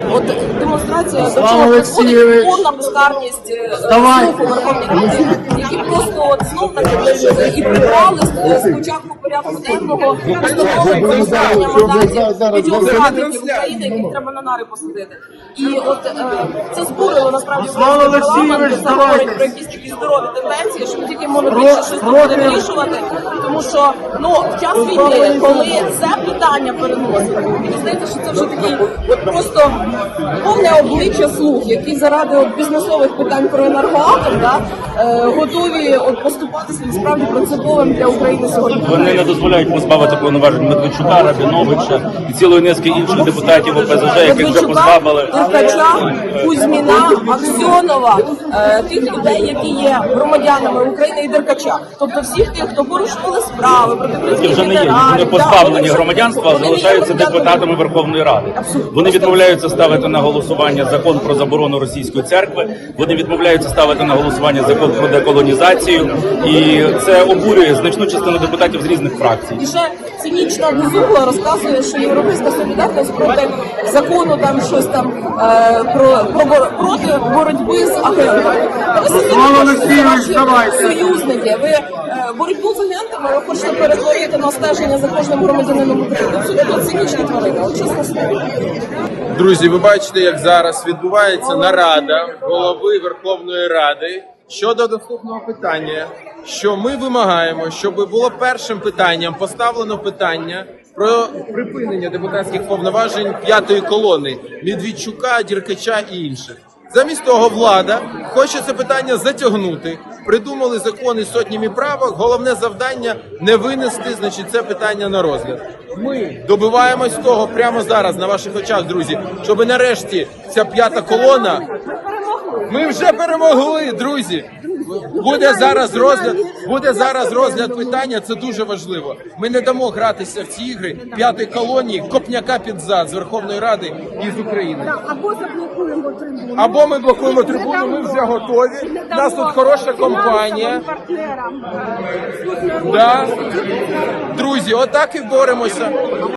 От демонстрація до чого призводить повна безкарність Давай. Вставай! слуху Верховної Ради, які просто от знов таки і прибрали з початку порядку денного відеозрадників України, яких треба на нари посадити. І от е, це збурило насправді парламент, говорить про якісь такі здорові тенденції, що тільки монобільше щось тут буде вирішувати, тому що ну в час війни, коли це питання переносить, мені здається, що це вже такий просто повне обличчя слуг, які заради бізнесових питань про енергоатом да, готові от поступатися насправді принциповим для України сьогодні. Вони не дозволяють позбавити повноважень Медведчука, Рабіновича і цілої низки інших депутатів ОПЗЖ, яких вже позбавили. Деркача, Кузьміна, Аксьонова, е, тих людей, які є громадянами України і Деркача. Тобто всіх тих, хто порушували справи проти вже не є, вони позбавлені громадянства, а залишаються депутатами Верховної Ради. Вони відмовляються ставити на голосування закон про заборону російської церкви. Вони відмовляються ставити на голосування закон про деколонізацію, і це обурює значну частину депутатів з різних фракцій. І ще цинічна безугла розказує, що європейська солідарність проти закону там щось там е, про, про бор- проти боротьби з агентами. Союзники. Ви е, боротьбу з агентами ви хочете перетворити на стеження за кожним громадянином України. Абсолютно цинічна тварина, чесно слово. Друзі, ви бачите, як зараз відбувається нарада голови Верховної Ради щодо наступного питання. Що ми вимагаємо, щоб було першим питанням поставлено питання про припинення депутатських повноважень п'ятої колони Медведчука, Діркача і інших. Замість того, влада хоче це питання затягнути. Придумали закони сотнями правок. Головне завдання не винести, значить, це питання на розгляд. Ми добиваємось того прямо зараз на ваших очах, друзі, щоб нарешті ця п'ята колона. Ми вже перемогли, друзі. Буде зараз розгляд. Буде зараз розгляд питання. Це дуже важливо. Ми не дамо гратися в ці ігри п'ятої колонії копняка під зад з Верховної Ради і з України. Або заблокуємо трибуну. Або ми блокуємо трибуну. Ми вже готові. У нас тут хороша компанія. Да. Друзі, отак і боремося.